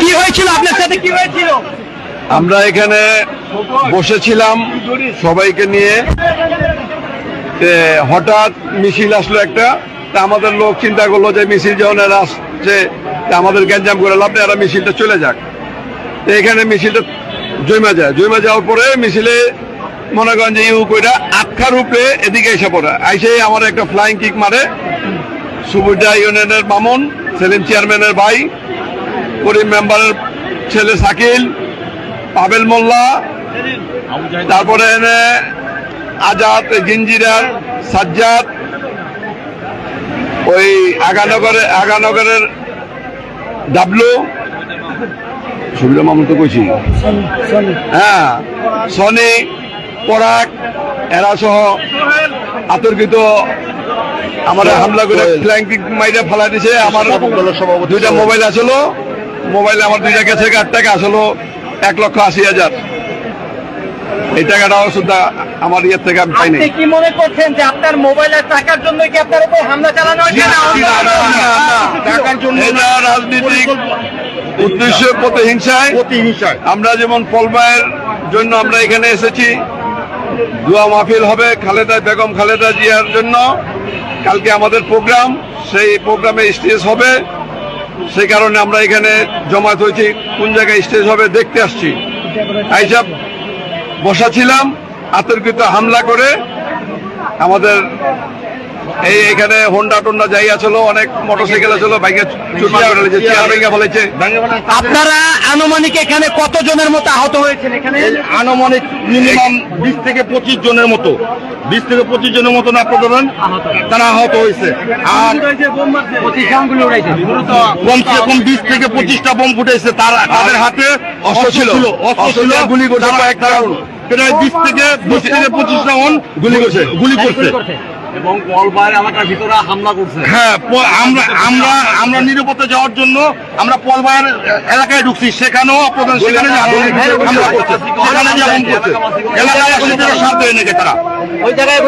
কি হয়েছিল? আপনার সাথে কি হয়েছিল? আমরা এখানে বসেছিলাম সবাইকে নিয়ে। হঠাৎ মিছিল আসলো একটা। তা আমাদের লোক চিন্তা করল যে মিছিল যখন এরা আসছে আমাদের গ্যাঞ্জাম করে লাভ নেই, এরা মিছিলটা চলে যাক। এখানে মিছিলটা জমা যায়। জমা যাওয়ার পরে মিছিলে মনে করেন যে ইউ কইরা আটখার উপরে এদিকে এসে পড়ে। আইসে আমার একটা ফ্লাইং কিক মারে। সুবুজা ইউনিয়নের মামুন সেলিম চেয়ারম্যানের ভাই করিম মেম্বারের ছেলে শাকিল পাবেল মোল্লা তারপরে এনে আজাদ গিঞ্জিরার সাজ্জাদ ওই আগানগরের আগানগরের ডাবলু। শুনলে মামুন তো কইছি। হ্যাঁ সনি। পরাগ এরা সহ আতর্কিত আমার হামলা করে ফ্ল্যাঙ্কিং মাইরা ফালা দিছে। আমার দুইটা মোবাইল আসলো। মোবাইলে আমার দুইটা গেছে আট টাকা আসলো। এক লক্ষ আশি হাজার। এই টাকাটাও শুদ্ধ আমার ইয়ের থেকে আমি পাইনি। কি মনে করছেন যে আপনার মোবাইলের টাকার জন্য কি আপনার উপর হামলা চালানো হয়েছে? টাকার জন্য রাজনীতিক উদ্দেশ্য প্রতিহিংসায় প্রতিহিংসায়। আমরা যেমন পলবায়ের জন্য আমরা এখানে এসেছি দোয়া মাহফিল হবে খালেদা বেগম খালেদা জিয়ার জন্য। কালকে আমাদের প্রোগ্রাম, সেই প্রোগ্রামে স্টেজ হবে। সেই কারণে আমরা এখানে জমায়েত হয়েছি। কোন জায়গায় স্টেজ হবে দেখতে আসছি। তাই বসা ছিলাম, আতর্কিত হামলা করে আমাদের এই এখানে হোন্ডা টোন্ডা যাইয়া ছিল অনেক মোটরসাইকেল ছিল বাইকে ফেলেছে, ফেলেছে। আপনারা আনুমানিক এখানে কত জনের মতো আহত হয়েছেন এখানে? আনুমানিক মিনিমাম বিশ থেকে পঁচিশ জনের মতো। বিশ থেকে পঁচিশ জনের মতো না প্রধান তারা আহত হয়েছে। আর কমসে কম বিশ থেকে পঁচিশটা বোম ফুটেছে তার তাদের হাতে অস্ত্র ছিল। অস্ত্র ছিল গুলি করছে প্রায় বিশ থেকে বিশ থেকে পঁচিশটা রাউন্ড গুলি করছে। গুলি করছে। এবং কলবায়ের এলাকার ভিতরে হামলা করছে। হ্যাঁ আমরা আমরা আমরা নিরাপত্তা যাওয়ার জন্য আমরা পলবায়ের এলাকায় ঢুকছি। সেখানেও আপনাদের সেখানে হামলা করছে সেখানে যে বোম করছে। এলাকাবাসীদের শান্ত হয়ে নেছে তারা। ওই জায়গায়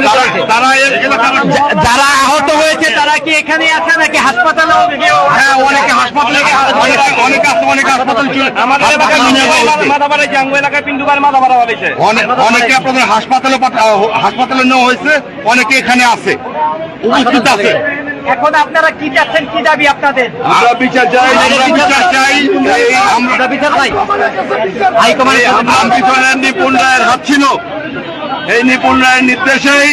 যারা আহত হয়েছে তারা কি এখানে আছে নাকি? হ্যাঁ অনেকে হাসপাতালে অনেকে অনেকে আমাদের এলাকায় এলাকায় অনেকে আপনাদের হাসপাতালে হাসপাতালে নেওয়া হয়েছে অনেকে এখানে আছে। উপস্থিত আছে। এখন আপনারা কি চাচ্ছেন? কি দাবি আপনাদের? আমরা বিচার চাই আমরা বিচার চাই। আমরা বিচার চাই। এই হাইকমান্ড হামলার নিপুণ রায়ের হাত ছিল। এই নিপুণ রায়ের নির্দেশেই